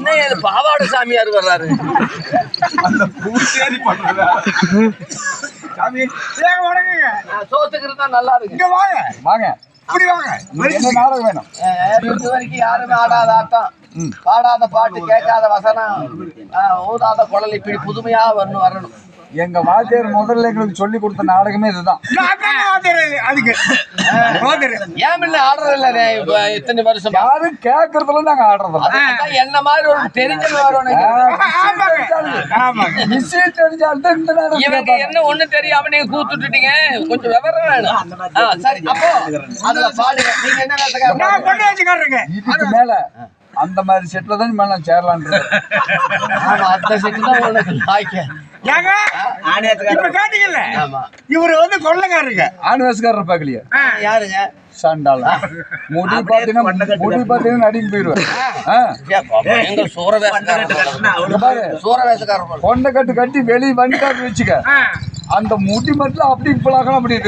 என்ன இது பாவாடை சாமியார் வர்றாரு? அந்த பூசேரி பண்றதா? சாமி ஏங்க வணக்கங்க. நான் சோத்துக்கு இருந்தா நல்லா இருக்கு. இங்க வாங்க. வாங்க. இப்படி வாங்க. என்ன நாடகம் வேணும்? இது வரைக்கும் யாருமே ஆடாத ஆட்டம். பாடாத பாட்டு கேட்காத வசனம். ஊதாத குழல் இப்படி புதுமையா வரணும் வரணும். எங்க வாத்தியார் முதல்ல எங்களுக்கு சொல்லி கொடுத்த நாடகமே இதுதான். அதுக்கு. ஏன் இல்ல ஆடுறது இல்ல இத்தனை வருஷம்? யாரும் கேட்கறதுல நாங்க அதான் என்ன மாதிரி ஒரு நாடகம் இவங்க. என்ன ஒண்ணு தெரியாம நீங்க கூத்துட்டுட்டீங்க கொஞ்சம் விவரம் வேணும். சரி. அப்போ அதுல பாடுங்க நீங்க என்ன இதுக்கு மேல அந்த மாதிரி செட்ல தான் மேல நான் சேரலான் ஆமா அந்த செட்டு தான் உனக்கு. லாய்க்க ஏங்க? இப்ப கேட்டீங்கல்ல? ஆமா. இவரு வந்து கொள்ளக்காரருங்க. ஆண் வயசுக்காரர் பார்க்கலையா யாருங்க? சண்டால் முடி பாத்தீங்கன்னா முடி பாத்தீங்கன்னா நடிங்க போயிருவேன். கொண்டை கட்டு கட்டி வெளியே வந்துட்டாரு வச்சுக்க. அந்த முடி மட்டும் அப்படி இப்பளாகலாம் அப்படி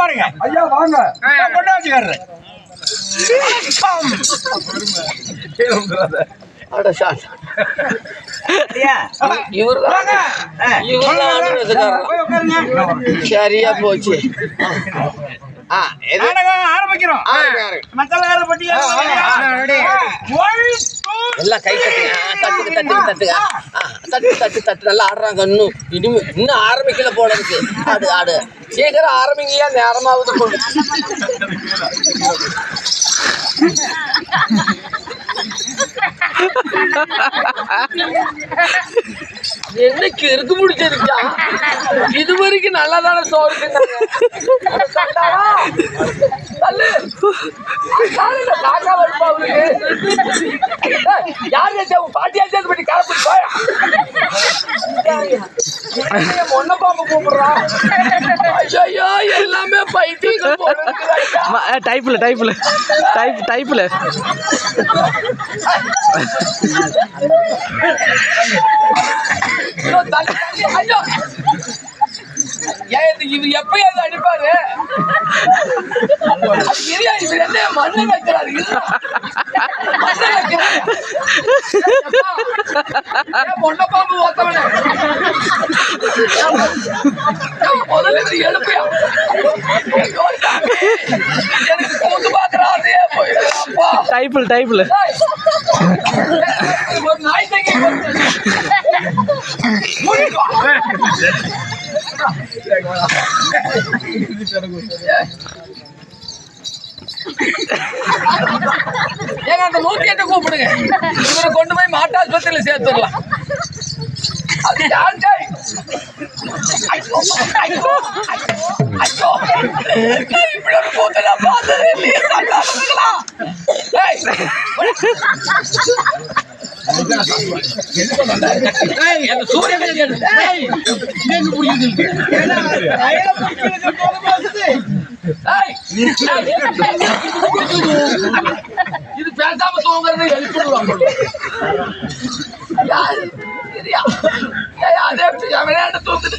பாருங்க? ஐயா வாங்க. நான் சரியா போச்சு. ஆரம்பிக்கிறோம். எல்லாம் கை தட்டுங்க தட்டுங்க தட்டுங்க தட்டு தட்டு தட்டு. நல்லா ஆடுறாங்க இன்னும். இனிமே இன்னும் ஆரம்பிக்கல போல இருக்கு. ஆடு ஆடு. சீக்கிரம் ஆரம்பிங்கயா நேரமாவது கொண்டு என்னைக்கு இருக்கு முடிச்சிருக்கா இது வரைக்கும் நல்லா தானே சோறு யார் பாட்டியா பண்ணி கிளப்பி போயா? என்னைய பாம்பு கூப்பிடுறான் ஐயோ எல்லாமே பைத்தியங்கள் டைப்ல டைப்ல டைப் டைப்ல ஏன் இது இவர் எப்பயாவது அடிப்பாரு அது இரியா, இவர் என்ன மண்ணு வைக்கிறாரு மண்ணு வைக்கிறாரு. பாம்பு முதல்ல எழுப்பியா? எனக்கு ஏங்க அந்த நூத்தி எட்டு கூப்பிடுங்க இவரை கொண்டு போய் மாட்டாஸ்பத்திரியில சேர்த்துடலாம் அது இப்படி ஒரு கூத்தை பார்த்ததே இது பேசாம தூங்குறது எழுப்பிடுவாங்க அதே தூங்குது